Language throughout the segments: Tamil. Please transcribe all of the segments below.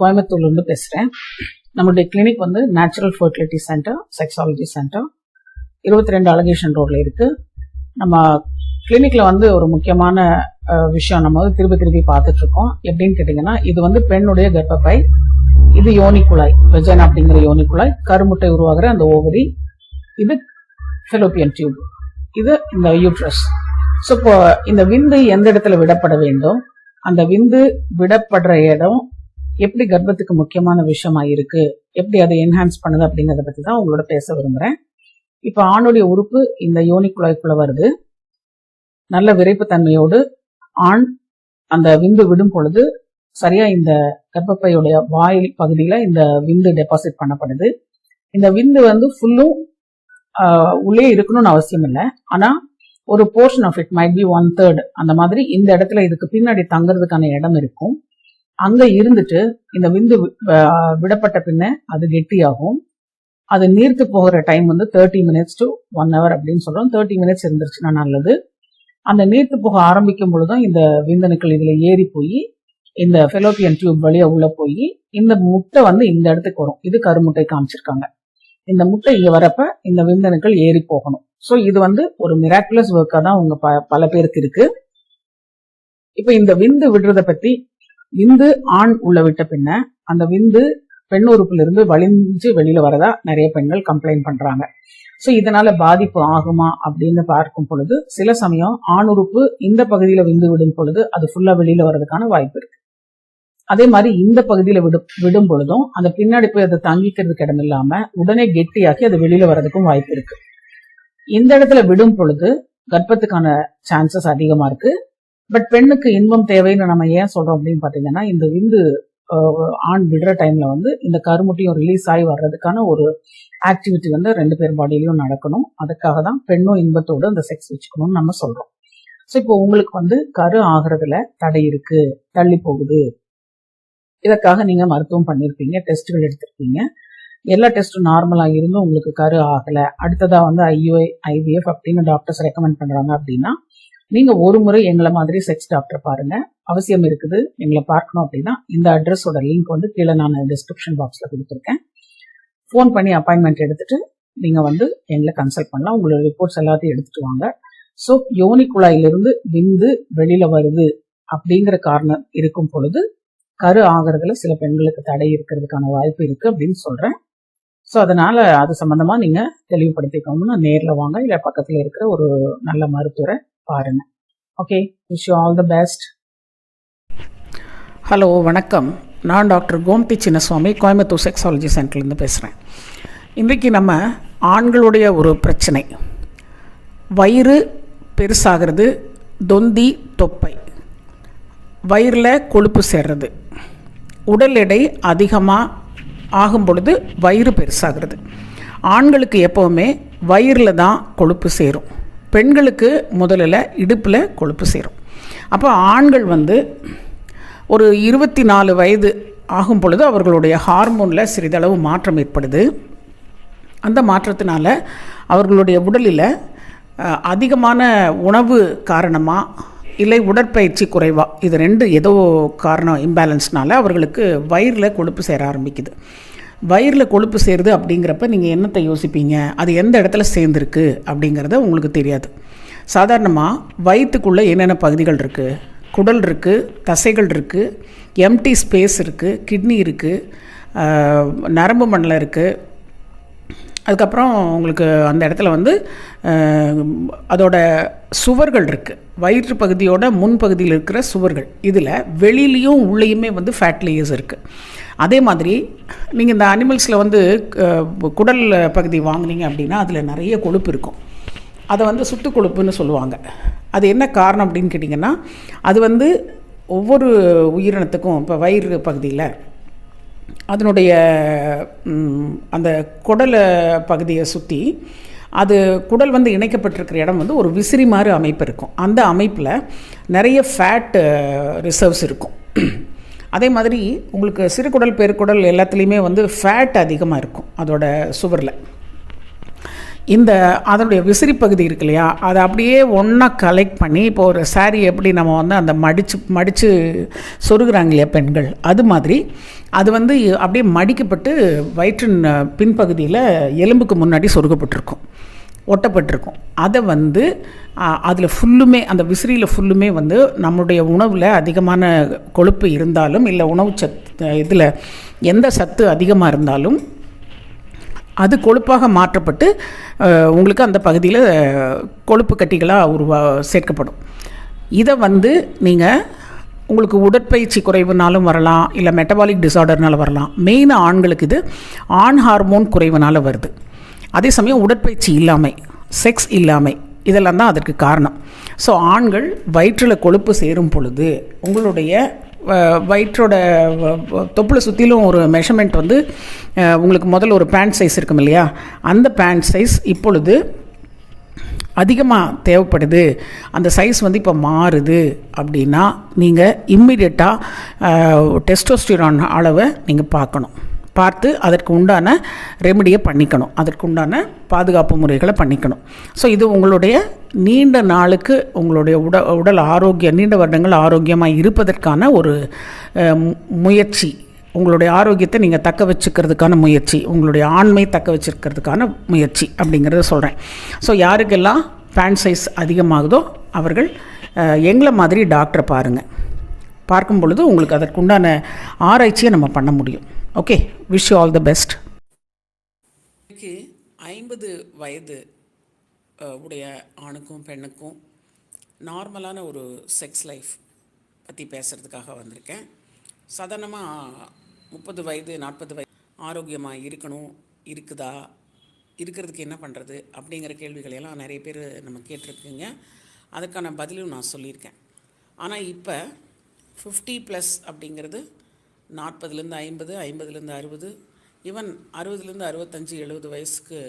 கோயம்புத்தூர்லேருந்து பேசுகிறேன் நம்மளுடைய கிளினிக் வந்து natural fertility centre sexology centre இருபத்தி ரெண்டு அலகேஷன் ரோட்ல இருக்கு. நம்ம கிளினிக்ல வந்து ஒரு முக்கியமான விஷயம் நம்ம வந்து திருப்பி திருப்பி பார்த்துட்டு இருக்கோம். எப்படின்னு கேட்டிங்கன்னா இது வந்து பெண்ணுடைய கர்ப்பப்பை இது யோனி குழாய் வெஜன் அப்படிங்கிற யோனி குழாய் கருமுட்டை உருவாகிற அந்த ஓவரி இது ஃபெலோப்பியன் டியூப் இது இந்த யூட்ரஸ் ஸோ இப்போ இந்த விந்து எந்த இடத்துல விடப்பட வேண்டும்? அந்த விந்து விடப்படுற இடம் எப்படி கர்ப்பத்துக்கு முக்கியமான விஷயமா இருக்கு எப்படி அதை என்ஹான்ஸ் பண்ணுது அப்படிங்கிறத பத்தி தான் உங்களோட பேச விரும்புகிறேன் இப்போ ஆணுடைய உறுப்பு இந்த யோனி குழாய்க்குள்ள வருது. நல்ல விரைப்புத்தன்மையோடு ஆண் அந்த விந்து விடும் பொழுது சரியா இந்த கர்ப்பப்பையுடைய வாயில் பகுதியில இந்த விந்து டெபாசிட் பண்ணப்படுது. இந்த விந்து வந்து ஃபுல்லும் உள்ளே இருக்கணும்னு அவசியம் இல்லை. ஆனா ஒரு portion of it might be one third அந்த மாதிரி இந்த இடத்துல இதுக்கு பின்னாடி தங்குறதுக்கான இடம் இருக்கும். அங்க இருந்துட்டு இந்த விந்து வி- விடப்பட்ட பின்ன அது கெட்டியாகும். அது நீர்த்து போகிற டைம் வந்து thirty minutes to one hour அப்படின்னு சொல்றோம். தேர்ட்டி மினிட்ஸ் இருந்துருச்சுன்னா நல்லது. அந்த நீர்த்து போக ஆரம்பிக்கும் பொழுதும் இந்த விந்தணுக்கள் இதுல ஏறி போய் இந்த ஃபெலோப்பியன் டியூப் வழியா உள்ள போய் இந்த முட்டை வந்து இந்த இடத்துக்கு வரும். இது கருமுட்டை காமிச்சிருக்காங்க. இந்த முட்டை இங்க வரப்ப இந்த விந்தணுக்கள் ஏறி போகணும். சோ இது வந்து ஒரு மிராக்குலஸ் ஒர்க்கா தான் உங்க ப- பல பேருக்கு இருக்கு. இப்ப இந்த விந்து விடுறத பத்தி விந்து ஆண் உள்ள விட்ட பின்ன அந்த விந்து பெண் உறுப்புல இருந்து வலிஞ்சு வெளியில வரதா நிறைய பெண்கள் கம்ப்ளைண்ட் பண்றாங்க. சோ இதனால பாதிப்பு ஆகுமா அப்படின்னு பார்க்கும் பொழுது சில சமயம் ஆண் உறுப்பு இந்த பகுதியில விந்து விடும் பொழுது அது ஃபுல்லா வெளியில வர்றதுக்கான வாய்ப்பு இருக்கு. அதே மாதிரி இந்த பகுதியில விடும் விடும் பொழுதும் அந்த பின்னாடி போய் அதை தங்கிக்கிறதுக்கு இடம் இல்லாம உடனே கெட்டியாக்கி அது வெளியில வர்றதுக்கும் வாய்ப்பு இருக்கு. இந்த இடத்துல விடும் பொழுது கர்ப்பத்துக்கான சான்சஸ் அதிகமா இருக்கு. பட் பெண்ணுக்கு இன்பம் தேவைன்னு நம்ம ஏன் சொல்றோம் அப்படின்னு பாத்தீங்கன்னா இந்த விந்து ஆண் விடுற டைம்ல வந்து இந்த கருமுட்டியும் ரிலீஸ் ஆகி வர்றதுக்கான ஒரு ஆக்டிவிட்டி வந்து ரெண்டு பேர் பாடியிலையும் நடக்கணும். அதுக்காக தான் பெண்ணும் இன்பத்தோடு அந்த செக்ஸ் வச்சுக்கணும்னு நம்ம சொல்றோம். ஸோ இப்போ உங்களுக்கு வந்து கரு ஆகிறதுல தடை இருக்கு தள்ளி போகுது. இதற்காக நீங்க மருத்துவம் பண்ணியிருப்பீங்க டெஸ்ட்கள் எடுத்திருப்பீங்க. எல்லா டெஸ்ட்டும் நார்மலாக இருந்தும் உங்களுக்கு கரு ஆகலை. அடுத்ததாக வந்து ஐயோ ஐவிஎஃப் அப்படின்னு டாக்டர்ஸ் ரெக்கமெண்ட் பண்ணுறாங்க அப்படின்னா நீங்க ஒரு முறை எங்களை மாதிரி செக்ஸ் டாக்டர் பாருங்க. அவசியம் இருக்குது. எங்களை பார்க்கணும் அப்படின்னா இந்த அட்ரஸோட லிங்க் வந்து கீழே நான் டிஸ்கிரிப்ஷன் பாக்ஸ்ல கொடுத்துருக்கேன். ஃபோன் பண்ணி அப்பாயின்மெண்ட் எடுத்துட்டு நீங்க வந்து எங்களை கன்சல்ட் பண்ணலாம். உங்களோட ரிப்போர்ட்ஸ் எல்லாத்தையும் எடுத்துட்டு வாங்க. ஸோ யோனி குழாயிலிருந்து விந்து வெளியில வருது அப்படிங்கிற காரணம் இருக்கும் பொழுது கரு ஆகிறதுல சில பெண்களுக்கு தடை இருக்கிறதுக்கான வாய்ப்பு இருக்கு அப்படின்னு சொல்றேன். ஸோ அதனால அது சம்பந்தமா நீங்க தெளிவுபடுத்திக்கணும்னா நேரில் வாங்க. இல்லை பக்கத்தில் இருக்கிற ஒரு நல்ல மருத்துவரை பாருங்க. Okay wish you all the best hello வணக்கம். நான் டாக்டர் கோம்தி சின்னசுவாமி கோயம்புத்தூர் செக்ஸாலஜி சென்டர்லேருந்து பேசுகிறேன் இன்றைக்கி நம்ம ஆண்களுடைய ஒரு பிரச்சனை. வயிறு பெருசாகிறது தொந்தி தொப்பை. வயிறில் கொழுப்பு சேர்றது. உடல் எடை அதிகமாக ஆகும் பொழுது வயிறு பெருசாகிறது. ஆண்களுக்கு எப்போவுமே வயிறில் தான் கொழுப்பு சேரும். பெண்களுக்கு முதலில் இடுப்பில் கொழுப்பு சேரும். அப்போ ஆண்கள் வந்து ஒரு இருபத்தி நாலு வயது ஆகும் பொழுது அவர்களுடைய ஹார்மோனில் சிறிதளவு மாற்றம் ஏற்படுது. அந்த மாற்றத்தினால அவர்களுடைய உடலில் அதிகமான உணவு காரணமாக இல்லை உடற்பயிற்சி குறைவா? இது ரெண்டு ஏதோ காரணம் இம்பேலன்ஸ்னால அவர்களுக்கு வயிறில் கொழுப்பு சேர ஆரம்பிக்குது. வயிறில் கொழுப்பு சேருது அப்படிங்கிறப்ப நீங்கள் என்னத்தை யோசிப்பீங்க? அது எந்த இடத்துல சேர்ந்துருக்கு அப்படிங்கிறத உங்களுக்கு தெரியாது. சாதாரணமாக வயிற்றுக்குள்ளே என்னென்ன பகுதிகள் இருக்குது குடல் இருக்குது தசைகள் இருக்குது எம்டி ஸ்பேஸ் இருக்குது கிட்னி இருக்குது நரம்பு மண்டலம் இருக்குது அதுக்கப்புறம் உங்களுக்கு அந்த இடத்துல வந்து அதோட சுவர்கள் இருக்குது வயிற்று பகுதியோட முன்பகுதியில் இருக்கிற சுவர்கள். இதில் வெளியிலையும் உள்ளேயுமே வந்து ஃபேட் லேயர்ஸ் இருக்குது அதே மாதிரி நீங்கள் இந்த அனிமல்ஸில் வந்து குடல் பகுதி வாங்குனீங்க அப்படின்னா அதில் நிறைய கொழுப்பு இருக்கும். அதை வந்து சுட்டு கொழுப்புன்னு சொல்லுவாங்க. அது என்ன காரணம் அப்படின்னு கேட்டிங்கன்னா அது வந்து ஒவ்வொரு உயிரினத்துக்கும் இப்போ வயிறு பகுதியில் அதனுடைய அந்த குடலை பகுதியை சுற்றி அது குடல் வந்து இணைக்கப்பட்டிருக்கிற இடம் வந்து ஒரு விசிறி மாதிரி அமைப்பு இருக்கும். அந்த அமைப்பில் நிறைய ஃபேட் ரிசர்வ்ஸ் இருக்கும். அதே மாதிரி உங்களுக்கு சிறுகுடல் பெருக்குடல் எல்லாத்துலேயுமே வந்து ஃபேட் அதிகமாக இருக்கும் அதோட சுவரில். இந்த அதனுடைய விசிறி பகுதி இருக்கு இல்லையா அதை அப்படியே ஒன்றா கலெக்ட் பண்ணி இப்போ ஒரு சாரீ எப்படி நம்ம வந்து அந்த மடித்து மடித்து சொருகிறாங்க இல்லையா பெண்கள் அது மாதிரி அது வந்து அப்படியே மடிக்கப்பட்டு வயிற்றின் பின்பகுதியில் எலும்புக்கு முன்னாடி சொருகப்பட்டிருக்கும் ஒட்டப்பட்டிருக்கும். அதை வந்து அதில் ஃபுல்லுமே அந்த விசிறியில் ஃபுல்லுமே வந்து நம்முடைய உணவில் அதிகமான கொழுப்பு இருந்தாலும் இல்லை உணவு சத்து இதில் எந்த சத்து அதிகமாக இருந்தாலும் அது கொழுப்பாக மாற்றப்பட்டு உங்களுக்கு அந்த பகுதியில் கொழுப்பு கட்டிகளாக உருவா சேர்க்கப்படும். இதை வந்து நீங்கள் உங்களுக்கு உடற்பயிற்சி குறைவுனாலும் வரலாம் இல்லை மெட்டபாலிக் டிசார்டர்னால வரலாம். மெயினாக ஆண்களுக்கு இது ஆண் ஹார்மோன் குறைவுனால வருது. அதே சமயம் உடற்பயிற்சி இல்லாமை செக்ஸ் இல்லாமை இதெல்லாம் தான் அதற்கு காரணம். ஸோ ஆண்கள் வயிற்றில் கொழுப்பு சேரும் பொழுது உங்களுடைய வயிற்றோட தொப்புளை சுற்றிலும் ஒரு மெஷர்மெண்ட் வந்து உங்களுக்கு முதல்ல ஒரு பேண்ட் சைஸ் இருக்கும் இல்லையா? அந்த பேண்ட் சைஸ் இப்பொழுது அதிகமாக தேவைப்படுது. அந்த சைஸ் வந்து இப்போ மாறுது அப்படின்னா நீங்கள் இம்மிடியட்டாக டெஸ்டோஸ்டிரான் அளவை நீங்கள் பார்க்கணும். பார்த்து அதற்கு உண்டான ரெமடியை பண்ணிக்கணும். அதற்கு உண்டான பாதுகாப்பு முறைகளை பண்ணிக்கணும். ஸோ இது உங்களுடைய நீண்ட நாளுக்கு உங்களுடைய உட உடல் ஆரோக்கியம் நீண்ட வருடங்கள் ஆரோக்கியமாக இருப்பதற்கான ஒரு முயற்சி. உங்களுடைய ஆரோக்கியத்தை நீங்கள் தக்க வச்சுக்கிறதுக்கான முயற்சி. உங்களுடைய ஆண்மை தக்க வச்சுருக்கிறதுக்கான முயற்சி அப்படிங்கிறத சொல்கிறேன் ஸோ யாருக்கெல்லாம் பேண்ட் சைஸ் அதிகமாகுதோ அவர்கள் எங்களை மாதிரி டாக்டரை பாருங்கள் பார்க்கும் பொழுது உங்களுக்கு அதற்குண்டான ஆராய்ச்சியை நம்ம பண்ண முடியும். Okay wish you all the best இன்னைக்கு ஐம்பது வயது உடைய ஆணுக்கும் பெண்ணுக்கும் நார்மலான ஒரு செக்ஸ் லைஃப் பற்றி பேசுகிறதுக்காக வந்திருக்கேன். சாதாரணமாக முப்பது வயது நாற்பது வயது ஆரோக்கியமாக இருக்கணும் இருக்குதா இருக்கிறதுக்கு என்ன பண்ணுறது அப்படிங்கிற கேள்விகளையெல்லாம் நிறைய பேர் நம்ம கேட்டிருக்கீங்க. அதுக்கான பதிலும் நான் சொல்லியிருக்கேன். ஆனால் இப்போ ஃபிஃப்டி ப்ளஸ் அப்படிங்கிறது நாற்பதுலேருந்து ஐம்பது ஐம்பதுலேருந்து அறுபது ஈவன் அறுபதுலேருந்து அறுபத்தஞ்சு எழுபது வயசுக்கு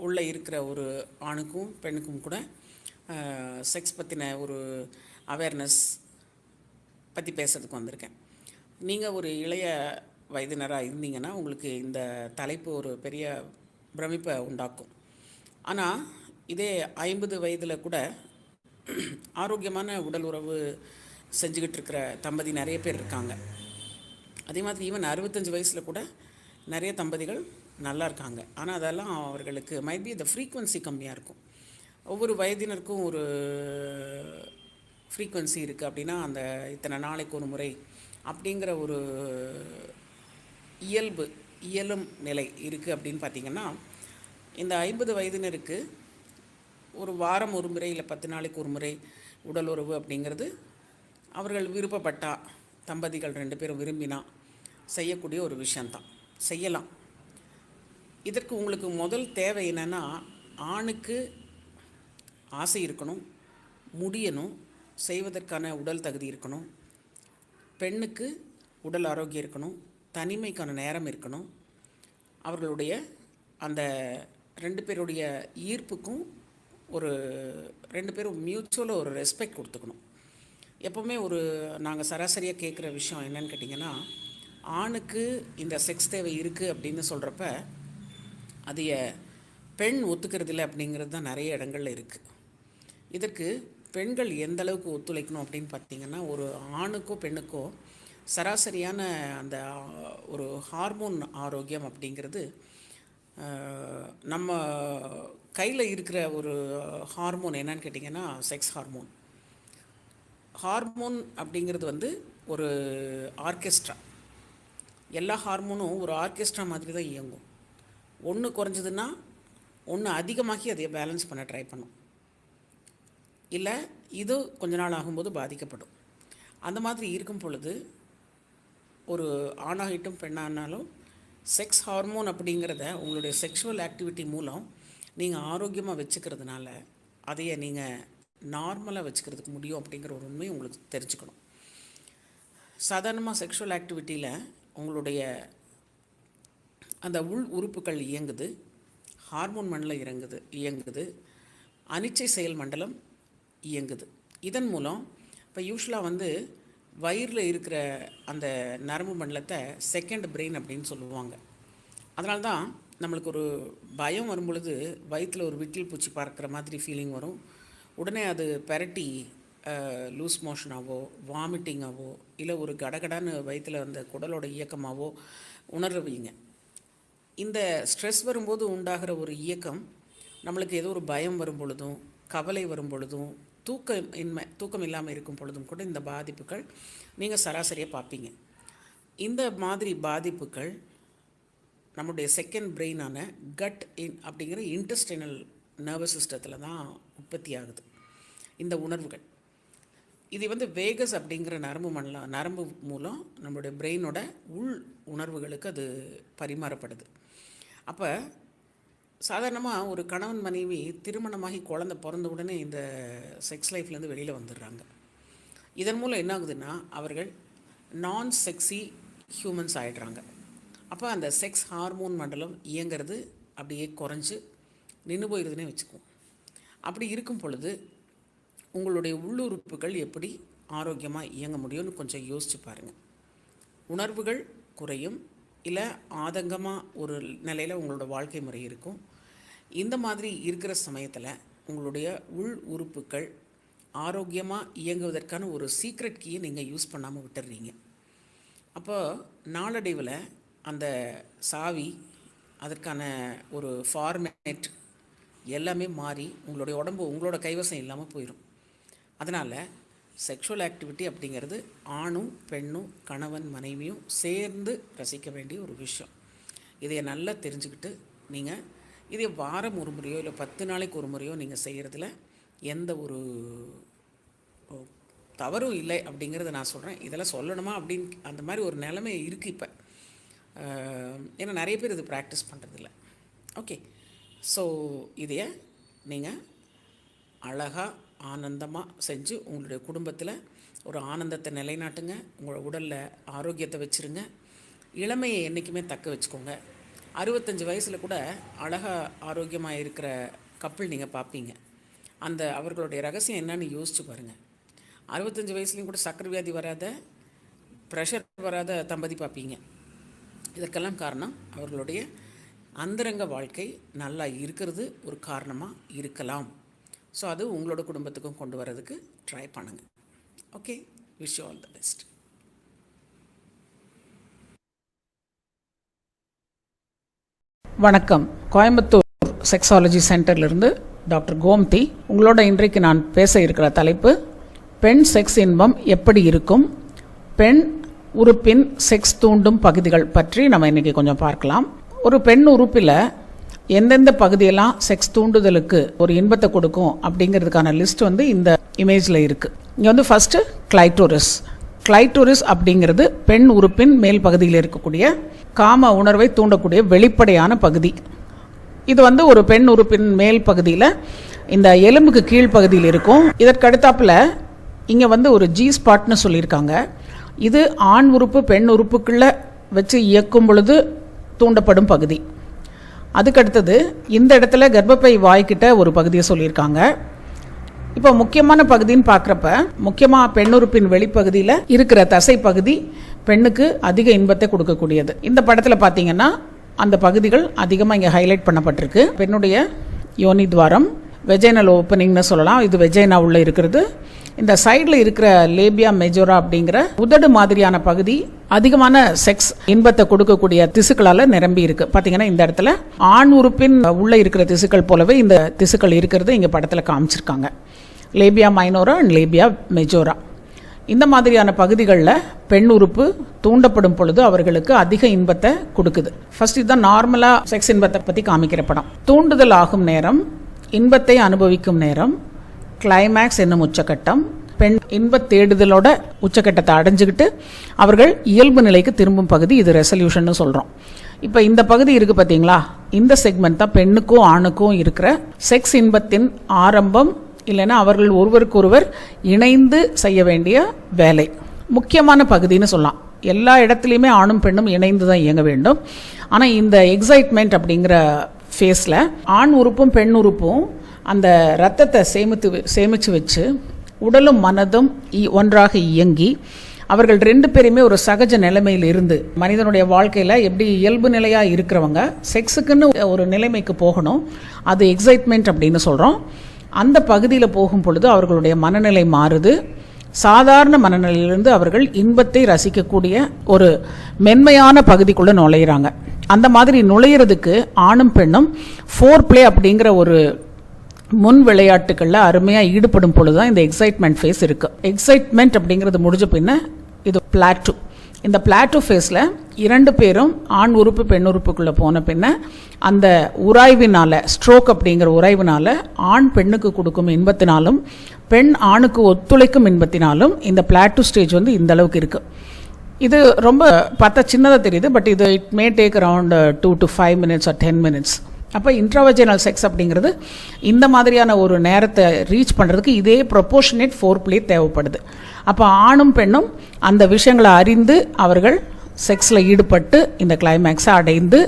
உள்ளே இருக்கிற ஒரு ஆணுக்கும் பெண்ணுக்கும் கூட செக்ஸ் பற்றின ஒரு அவேர்னஸ் பற்றி பேசுறதுக்கு வந்திருக்கேன். நீங்கள் ஒரு இளைய வயதினராக இருந்தீங்கன்னா உங்களுக்கு இந்த தலைப்பு ஒரு பெரிய பிரமிப்பை உண்டாக்கும். ஆனால் இதே ஐம்பது வயதில் கூட ஆரோக்கியமான உடல் உறவு செஞ்சுக்கிட்டு இருக்கிற தம்பதி நிறைய பேர் இருக்காங்க. அதே மாதிரி ஈவன் அறுபத்தஞ்சு வயசில் கூட நிறைய தம்பதிகள் நல்லா இருக்காங்க. ஆனால் அதெல்லாம் அவர்களுக்கு மைபி த ஃப்ரீக்குவன்சி கம்மியாக இருக்கும். ஒவ்வொரு வயதினருக்கும் ஒரு ஃப்ரீக்குவன்சி இருக்குது அப்படின்னா அந்த இத்தனை நாளைக்கு ஒரு முறை அப்படிங்கிற ஒரு இயல்பு இயலும் நிலை இருக்குது அப்படின்னு பார்த்தீங்கன்னா இந்த ஐம்பது வயதினருக்கு ஒரு வாரம் ஒரு முறை இல்லை பத்து நாளைக்கு ஒரு முறை உடல் உறவு அப்படிங்கிறது அவர்கள் விருப்பப்பட்டா தம்பதிகள் ரெண்டு பேரும் விரும்பினா செய்யக்கூடிய ஒரு விஷயந்தான். செய்யலாம். இதற்கு உங்களுக்கு முதல் தேவை என்னென்னா ஆணுக்கு ஆசை இருக்கணும் முடியணும் செய்வதற்கான உடல் தகுதி இருக்கணும் பெண்ணுக்கு உடல் ஆரோக்கியம் இருக்கணும் தனிமைக்கான நேரம் இருக்கணும் அவர்களுடைய அந்த ரெண்டு பேருடைய ஈர்ப்புக்கும் ஒரு ரெண்டு பேரும் மியூச்சுவலாக ஒரு ரெஸ்பெக்ட் கொடுத்துக்கணும். எப்போவுமே ஒரு நாங்கள் சராசரியாக கேட்குற விஷயம் என்னன்னு கேட்டிங்கன்னா ஆணுக்கு இந்த செக்ஸ் தேவை இருக்குது அப்படின்னு சொல்கிறப்ப அதைய பெண் ஒத்துக்கிறது இல்லை அப்படிங்கிறது தான் நிறைய இடங்கள்ல இருக்குது இதற்கு பெண்கள் எந்த அளவுக்கு ஒத்துழைக்கணும் அப்படின்னு பார்த்தீங்கன்னா ஒரு ஆணுக்கோ பெண்ணுக்கோ சராசரியான அந்த ஒரு ஹார்மோன் ஆரோக்கியம் அப்படிங்கிறது நம்ம கையில் இருக்கிற ஒரு ஹார்மோன் என்னன்னு கேட்டிங்கன்னா செக்ஸ் ஹார்மோன் ஹார்மோன் அப்படிங்கிறது வந்து ஒரு ஆர்கெஸ்ட்ரா. எல்லா ஹார்மோனும் ஒரு ஆர்கெஸ்ட்ரா மாதிரி தான் இயங்கும். ஒன்று குறைஞ்சதுன்னா ஒன்று அதிகமாகி அதை பேலன்ஸ் பண்ண ட்ரை பண்ணும். இல்லை இது கொஞ்ச நாள் ஆகும்போது பாதிக்கப்படும். அந்த மாதிரி இருக்கும் பொழுது ஒரு ஆணாகிட்டும் பெண்ணானாலும் செக்ஸ் ஹார்மோன் அப்படிங்கிறத உங்களுடைய செக்ஷுவல் ஆக்டிவிட்டி மூலம் நீங்கள் ஆரோக்கியமாக வச்சுக்கிறதுனால அதையே நீங்கள் நார்மலாக வச்சுக்கிறதுக்கு முடியும் அப்படிங்கிற ஒரு உண்மை உங்களுக்கு தெரிஞ்சுக்கணும். சாதாரணமாக செக்ஷுவல் ஆக்டிவிட்டியில் உங்களுடைய அந்த உள் உறுப்புகள் இயங்குது ஹார்மோன் மண்டலம் இறங்குது இயங்குது அனிச்சை செயல் மண்டலம் இயங்குது. இதன் மூலம் இப்போ யூஸ்வலாக வந்து வயிறில் இருக்கிற அந்த நரம்பு மண்டலத்தை செகண்ட் பிரெயின் அப்படின்னு சொல்லுவாங்க. அதனால தான் நம்மளுக்கு ஒரு பயம் வரும்பொழுது வயிற்றில் ஒரு விட்டில் பூச்சி பார்க்குற மாதிரி ஃபீலிங் வரும். உடனே அது பெரட்டி லூஸ் மோஷனாவோ வாமிட்டிங்காவோ இல்லை ஒரு கடகடான்னு வயிற்றில் அந்த குடலோட இயக்கமாகவோ உணர்வீங்க இந்த ஸ்ட்ரெஸ் வரும்போது உண்டாகிற ஒரு இயக்கம் நம்மளுக்கு ஏதோ ஒரு பயம் வரும் பொழுதும் கவலை வரும் பொழுதும் தூக்கம் இன்மை தூக்கம் இல்லாமல் இருக்கும் பொழுதும் கூட இந்த பாதிப்புகள் நீங்கள் சராசரியாக பார்ப்பீங்க. இந்த மாதிரி பாதிப்புகள் நம்முடைய செகண்ட் பிரெயினான கட் இன் அப்படிங்கிற இன்டெஸ்டைனல் நர்வஸ் சிஸ்டத்தில் தான் உற்பத்தி ஆகுது. இந்த உணர்வுகள். இது வந்து வேகஸ் அப்படிங்கிற நரம்பு மண்டலம் நரம்பு மூலம் நம்மளுடைய பிரெயினோட உள் உணர்வுகளுக்கு அது பரிமாறப்படுது. அப்போ சாதாரணமாக ஒரு கணவன் மனைவி திருமணமாகி குழந்தை பிறந்த உடனே இந்த செக்ஸ் லைஃப்லேருந்து வெளியில் வந்துடுறாங்க. இதன் மூலம் என்ன ஆகுதுன்னா அவர்கள் நான் செக்ஸி ஹியூமன்ஸ் ஆயிடுறாங்க. அப்போ அந்த செக்ஸ் ஹார்மோன் மண்டலம் இயங்கிறது அப்படியே குறைஞ்சு நின்று போயிருதுன்னே வச்சுக்குவோம். அப்படி இருக்கும் பொழுது உங்களுடைய உள்ளுறுப்புகள் எப்படி ஆரோக்கியமாக இயங்க முடியும்னு கொஞ்சம் யோசிச்சு பாருங்கள் உணர்வுகள் குறையும் இல்லை ஆதங்கமாக ஒரு நிலையில் உங்களோட வாழ்க்கை முறை இருக்கும். இந்த மாதிரி இருக்கிற சமயத்தில் உங்களுடைய உள் உறுப்புகள் ஆரோக்கியமாக இயங்குவதற்கான ஒரு சீக்ரெட் கீயை நீங்கள் யூஸ் பண்ணாமல் விட்டுடுறீங்க அப்போ நாளடைவில் அந்த சாவி அதற்கான ஒரு ஃபார்மேட் எல்லாமே மாறி உங்களுடைய உடம்பு உங்களோட கைவசம் இல்லாமல் போயிடும் அதனால் செக்ஷுவல் ஆக்டிவிட்டி அப்படிங்கிறது ஆணும் பெண்ணும் கணவன் மனைவியும் சேர்ந்து ரசிக்க வேண்டிய ஒரு விஷயம். இதை நல்லா தெரிஞ்சுக்கிட்டு நீங்கள் இதை வாரம் ஒரு முறையோ இல்லை பத்து நாளைக்கு ஒரு முறையோ நீங்கள் செய்கிறதுல எந்த ஒரு தவறும் இல்லை அப்படிங்கிறத நான் சொல்கிறேன் இதெல்லாம் சொல்லணுமா அப்படின்னு அந்த மாதிரி ஒரு நிலைமை இருக்குது இப்போ. ஏன்னா நிறைய பேர் இது ப்ராக்டிஸ் பண்ணுறதில்ல ஓகே ஸோ இதைய நீங்கள் அழகாக ஆனந்தமாக செஞ்சு உங்களுடைய குடும்பத்தில் ஒரு ஆனந்தத்தை நிலைநாட்டுங்க. உங்களோட உடலில் ஆரோக்கியத்தை வச்சுருங்க. இளமையை என்றைக்குமே தக்க வச்சுக்கோங்க. அறுபத்தஞ்சு வயசில் கூட அழகாக ஆரோக்கியமாக இருக்கிற கப்பல் நீங்கள் பார்ப்பீங்க அந்த அவர்களுடைய ரகசியம் என்னன்னு யோசிச்சு பாருங்கள் அறுபத்தஞ்சு வயசுலேயும் கூட சக்கரை வியாதி வராத ப்ரெஷர் வராத தம்பதி பார்ப்பீங்க இதற்கெல்லாம் காரணம் அவர்களுடைய அந்தரங்க வாழ்க்கை நல்லா இருக்கிறது ஒரு காரணமாக இருக்கலாம். ஸோ அது உங்களோட குடும்பத்துக்கும் கொண்டு வரதுக்கு ட்ரை பண்ணுங்கள் okay wish all the best வணக்கம். கோயம்புத்தூர் செக்ஸாலஜி சென்டர்லேருந்து டாக்டர் கோம்தி. உங்களோட இன்றைக்கு நான் பேச இருக்கிற தலைப்பு பெண் செக்ஸ் இன்பம் எப்படி இருக்கும்? பெண் உறுப்பின் செக்ஸ் தூண்டும் பகுதிகள் பற்றி நம்ம இன்றைக்கி கொஞ்சம் பார்க்கலாம். ஒரு பெண் உறுப்பில் எந்தெந்த பகுதியெல்லாம் செக்ஸ் தூண்டுதலுக்கு ஒரு இன்பத்தை கொடுக்கும் அப்படிங்கிறதுக்கான லிஸ்ட் வந்து இந்த இமேஜில் இருக்குது இங்கே வந்து ஃபஸ்ட்டு கிளைட்டோரிஸ் கிளைட்டோரிஸ் அப்படிங்கிறது பெண் உறுப்பின் மேல் பகுதியில் இருக்கக்கூடிய காம உணர்வை தூண்டக்கூடிய வெளிப்படையான பகுதி. இது வந்து ஒரு பெண் உறுப்பின் மேல் பகுதியில் இந்த எலும்புக்கு கீழ் பகுதியில் இருக்கும். இதற்கடுத்தாப்பில் இங்கே வந்து ஒரு ஜி ஸ்பாட்னு சொல்லியிருக்காங்க. இது ஆண் உறுப்பு பெண் உறுப்புக்குள்ளே வச்சு இயக்கும் பொழுது தூண்டப்படும் பகுதி. அதுக்கடுத்தது இந்த இடத்துல கர்ப்பப்பை வாய்க்கிட்ட ஒரு பகுதியை சொல்லியிருக்காங்க. இப்போ முக்கியமான பகுதின்னு பார்க்குறப்ப முக்கியமாக பெண்ணுறுப்பின் வெளிப்பகுதியில் இருக்கிற தசை பகுதி பெண்ணுக்கு அதிக இன்பத்தை கொடுக்கக்கூடியது. இந்த படத்தில் பார்த்தீங்கன்னா அந்த பகுதிகள் அதிகமாக இங்கே ஹைலைட் பண்ணப்பட்டிருக்கு. பெண்ணுடைய யோனி துவாரம் வெஜைனல் ஓப்பனிங்னு சொல்லலாம். இது வெஜைனா உள்ளே இருக்கிறது. இந்த சைடில் இருக்கிற லேபியா மெஜோரா அப்படிங்கிற உதடு மாதிரியான பகுதி அதிகமான செக்ஸ் இன்பத்தை கொடுக்கக்கூடிய திசுக்களால் நிரம்பி இருக்கு. பார்த்தீங்கன்னா இந்த இடத்துல ஆண் உறுப்பின் உள்ளே இருக்கிற திசுக்கள் போலவே இந்த திசுக்கள் இருக்கிறது இங்கே படத்தில் காமிச்சிருக்காங்க. Labia minora and labia majora. இந்த மாதிரியான பகுதிகளில் பெண் உறுப்பு தூண்டப்படும் பொழுது அவர்களுக்கு அதிக இன்பத்தை கொடுக்குது. ஃபர்ஸ்ட் இதுதான் நார்மலாக செக்ஸ் இன்பத்தை பற்றி காமிக்கிற படம். தூண்டுதல் ஆகும் நேரம் இன்பத்தை அனுபவிக்கும் நேரம் கிளைமேக்ஸ் என்னும் உச்சக்கட்டம் பெண் இன்பத் தேடுதலோட உச்சக்கட்டத்தை அடைஞ்சுக்கிட்டு அவர்கள் இயல்பு நிலைக்கு திரும்பும் பகுதி இது ரெசல்யூஷன் சொல்கிறோம் இப்போ இந்த பகுதி இருக்கு பார்த்தீங்களா இந்த செக்மெண்ட் தான் பெண்ணுக்கும் ஆணுக்கும் இருக்கிற செக்ஸ் இன்பத்தின் ஆரம்பம் இல்லைன்னா அவர்கள் ஒருவருக்கொருவர் இணைந்து செய்ய வேண்டிய வேலை. முக்கியமான பகுதின்னு சொல்லலாம். எல்லா இடத்துலையுமே ஆணும் பெண்ணும் இணைந்து தான் இயங்க வேண்டும். ஆனால் இந்த எக்ஸைட்மெண்ட் அப்படிங்கிற ஃபேஸில் ஆண் உறுப்பும் பெண் உறுப்பும் அந்த ரத்தத்தை சேமித்து சேமித்து வச்சு உடலும் மனதும் இ- ஒன்றாக இயங்கி அவர்கள் ரெண்டு பேருமே ஒரு சகஜ நிலைமையில் இருந்து மனிதனுடைய வாழ்க்கையில் எப்படி இயல்பு நிலையாக இருக்கிறவங்க செக்ஸுக்குன்னு ஒரு நிலைமைக்கு போகணும். அது எக்ஸைட்மெண்ட் அப்படின்னு சொல்கிறோம் அந்த பகுதியில் போகும் பொழுது அவர்களுடைய மனநிலை மாறுது. சாதாரண மனநிலையிலிருந்து அவர்கள் இன்பத்தை ரசிக்கக்கூடிய ஒரு மென்மையான பகுதிக்குள்ளே நுழையிறாங்க. அந்த மாதிரி நுழையிறதுக்கு ஆணும் பெண்ணும் ஃபோர் பிளே அப்படிங்கிற ஒரு முன் விளையாட்டுகளில் அருமையாக ஈடுபடும் பொழுது தான் இந்த எக்ஸைட்மெண்ட் ஃபேஸ் இருக்குது எக்ஸைட்மெண்ட் அப்படிங்கிறது முடிஞ்ச பின்ன இது பிளாட்டூ இந்த பிளாட்டூ ஃபேஸில் இரண்டு பேரும் ஆண் உறுப்பு பெண் உறுப்புக்குள்ளே போன பின்ன அந்த உராய்வினால் ஸ்ட்ரோக் அப்படிங்கிற உராய்வினால் ஆண் பெண்ணுக்கு கொடுக்கும் இன்பத்தினாலும் பெண் ஆணுக்கு ஒத்துழைக்கும் இன்பத்தினாலும் இந்த பிளாட்டூ ஸ்டேஜ் வந்து இந்த அளவுக்கு இருக்குது இது ரொம்ப பார்த்தா சின்னதாக தெரியுது பட் இது it may take around two to five minutes or ten minutes அப்போ இன்ட்ராவஜினல் செக்ஸ் அப்படிங்கிறது இந்த மாதிரியான ஒரு நேரத்தை ரீச் பண்ணுறதுக்கு இதே ப்ரொப்போர்ஷனேட் ஃபோர் பிளே தேவைப்படுது. அப்போ ஆணும் பெண்ணும் அந்த விஷயங்களை அறிந்து அவர்கள் செக்ஸில் ஈடுபட்டு இந்த கிளைமேக்ஸை அடைந்து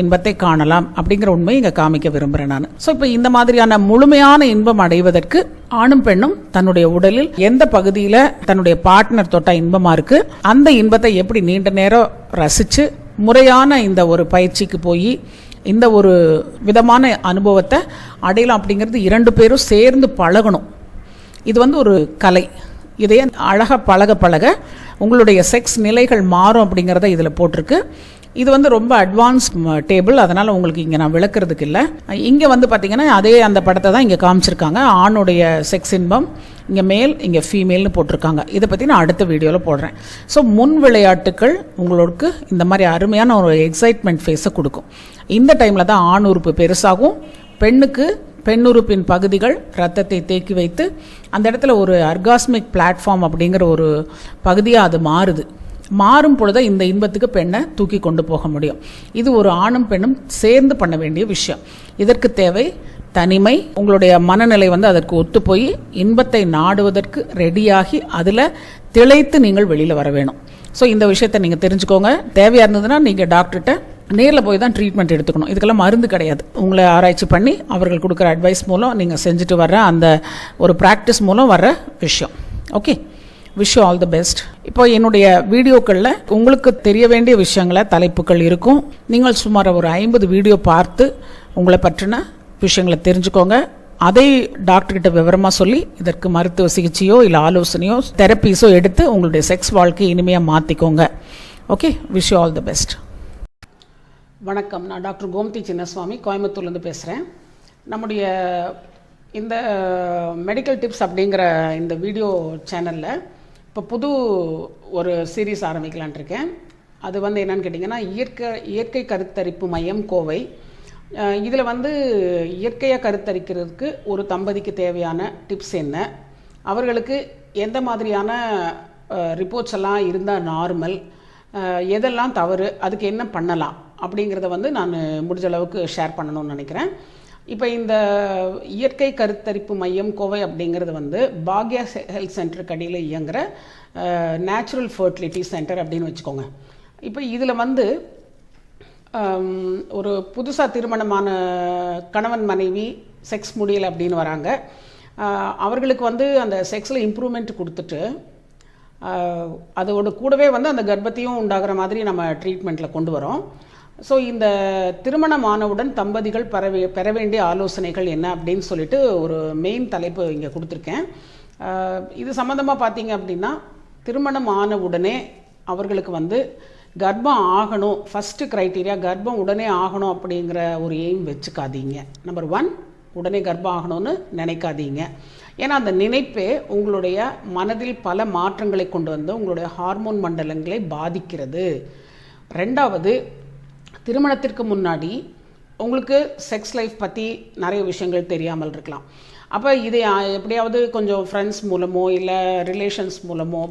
இன்பத்தை காணலாம் அப்படிங்கிற உண்மையை இங்கே காமிக்க விரும்புகிறேன் நான். ஸோ இப்போ இந்த மாதிரியான முழுமையான இன்பம் அடைவதற்கு ஆணும் பெண்ணும் தன்னுடைய உடலில் எந்த பகுதியில் தன்னுடைய பார்ட்னர் தொட்டா இன்பமாக இருக்குது அந்த இன்பத்தை எப்படி நீண்ட நேரம் ரசித்து முறையான இந்த ஒரு பயிற்சிக்கு போய் இந்த ஒரு விதமான அனுபவத்தை அடையலாம் அப்படிங்கிறது இரண்டு பேரும் சேர்ந்து பழகணும். இது வந்து ஒரு கலை. இதையே அழகாக பழக பழக உங்களுடைய செக்ஸ் நிலைகள் மாறும் அப்படிங்கிறத இதில் போட்டிருக்கு. இது வந்து ரொம்ப அட்வான்ஸ் டேபிள் அதனால் உங்களுக்கு இங்கே நான் விளக்குறதுக்கு இல்லை. இங்கே வந்து பார்த்தீங்கன்னா அதே அந்த படத்தை தான் இங்கே காமிச்சிருக்காங்க. ஆணுடைய செக்ஸ் இன்பம் இங்கே மேல் இங்கே ஃபீமேல்னு போட்டிருக்காங்க. இதை பற்றி நான் அடுத்த வீடியோவில் போடுறேன். ஸோ முன் விளையாட்டுக்கள் உங்களுக்கு இந்த மாதிரி அருமையான ஒரு எக்ஸைட்மெண்ட் ஃபேஸை கொடுக்கும். இந்த டைமில் தான் ஆண் உறுப்பு பெருசாகும். பெண்ணுக்கு பெண்ணுறுப்பின் பகுதிகள் ரத்தத்தை தேக்கி வைத்து அந்த இடத்துல ஒரு அர்காஸ்மிக் பிளாட்ஃபார்ம் அப்படிங்கிற ஒரு பகுதியாக அது மாறுது. மாறும் பொழுது இந்த இன்பத்துக்கு பெண்ணை தூக்கி கொண்டு போக முடியும். இது ஒரு ஆணும் பெண்ணும் சேர்ந்து பண்ண வேண்டிய விஷயம். இதற்கு தேவை தனிமை. உங்களுடைய மனநிலை வந்து அதற்கு ஒத்து போய் இன்பத்தை நாடுவதற்கு ரெடியாகி அதில் திளைத்து நீங்கள் வெளியில் வர வேணும். ஸோ இந்த விஷயத்தை நீங்கள் தெரிஞ்சுக்கோங்க. தேவையாக இருந்ததுன்னா நீங்கள் டாக்டர்கிட்ட நேரில் போய் தான் ட்ரீட்மெண்ட் எடுத்துக்கணும். இதுக்கெல்லாம் மருந்து கிடையாது. உங்களை ஆராய்ச்சி பண்ணி அவர்கள் கொடுக்குற அட்வைஸ் மூலம் நீங்கள் செஞ்சுட்டு வர்ற அந்த ஒரு ப்ராக்டிஸ் மூலம் வர்ற விஷயம். Okay wish all the best இப்போ என்னுடைய வீடியோக்களில் உங்களுக்கு தெரிய வேண்டிய விஷயங்களை தலைப்புகள் இருக்கும். நீங்கள் சுமார் ஒரு ஐம்பது வீடியோ பார்த்து உங்களை பற்றின விஷயங்களை தெரிஞ்சுக்கோங்க. அதை டாக்டர்கிட்ட விவரமாக சொல்லி இதற்கு மருத்துவ சிகிச்சையோ இல்லை ஆலோசனையோ தெரப்பீஸோ எடுத்து உங்களுடைய செக்ஸ் வாழ்க்கையை இனிமையாக மாற்றிக்கோங்க okay wish all the best வணக்கம். நான் டாக்டர் கோமதி சின்னசுவாமி கோயம்புத்தூர்லேருந்து பேசுகிறேன் நம்முடைய இந்த மெடிக்கல் டிப்ஸ் அப்படிங்கிற இந்த வீடியோ சேனலில் இப்போ புது ஒரு சீரீஸ் ஆரம்பிக்கலான் இருக்கேன். அது வந்து என்னன்னு கேட்டிங்கன்னா இயற்கை இயற்கை கருத்தரிப்பு மையம் கோவை. இதில் வந்து இயற்கையாக கருத்தரிக்கிறதுக்கு ஒரு தம்பதிக்கு தேவையான டிப்ஸ் என்ன? அவர்களுக்கு எந்த மாதிரியான ரிப்போர்ட்ஸ் எல்லாம் இருந்தால் நார்மல் எதெல்லாம் தவறு? அதுக்கு என்ன பண்ணலாம்? அப்படிங்கிறத வந்து நான் முடிஞ்ச அளவுக்கு ஷேர் பண்ணணும்னு நினைக்கிறேன். இப்போ இந்த இயற்கை கருத்தரிப்பு மையம் கோவை அப்படிங்கிறது வந்து பாக்யா ஹெல்த் சென்டருக்கு அடியில் இயங்குகிற நேச்சுரல் ஃபர்டிலிட்டி சென்டர் அப்படின்னு வச்சுக்கோங்க. இப்போ இதில் வந்து ஒரு புதுசாக திருமணமான கணவன் மனைவி செக்ஸ் முடியலை அப்படின்னு வராங்க. அவர்களுக்கு வந்து அந்த செக்ஸில் இம்ப்ரூவ்மெண்ட் கொடுத்துட்டு அதோட கூடவே வந்து அந்த கர்ப்பத்தையும் உண்டாகிற மாதிரி நம்ம ட்ரீட்மெண்ட்டில் கொண்டு வரோம். ஸோ இந்த திருமணமானவுடன் தம்பதிகள் பெற பெற வேண்டிய ஆலோசனைகள் என்ன அப்படின்னு சொல்லிட்டு ஒரு மெயின் தலைப்பு இங்கே கொடுத்துருக்கேன். இது சம்மந்தமாக பார்த்தீங்க அப்படின்னா திருமணம் ஆனவுடனே அவர்களுக்கு வந்து கர்ப்பம் ஆகணும் ஃபஸ்ட்டு க்ரைட்டீரியா கர்ப்பம் உடனே ஆகணும் அப்படிங்கிற ஒரு எய்ம் வச்சுக்காதீங்க. நம்பர் ஒன் உடனே கர்ப்பம் ஆகணும்னு நினைக்காதீங்க. ஏன்னா அந்த நினைப்பே உங்களுடைய மனதில் பல மாற்றங்களை கொண்டு வந்து உங்களுடைய ஹார்மோன் மண்டலங்களை பாதிக்கிறது. ரெண்டாவது திருமணத்திற்கு முன்னாடி உங்களுக்கு செக்ஸ் லைஃப் பற்றி நிறைய விஷயங்கள் தெரியாமல் இருக்கலாம். அப்போ இதை எப்படியாவது கொஞ்சம் ஃப்ரெண்ட்ஸ் மூலமோ இல்லை ரிலேஷன்ஸ் மூலமோ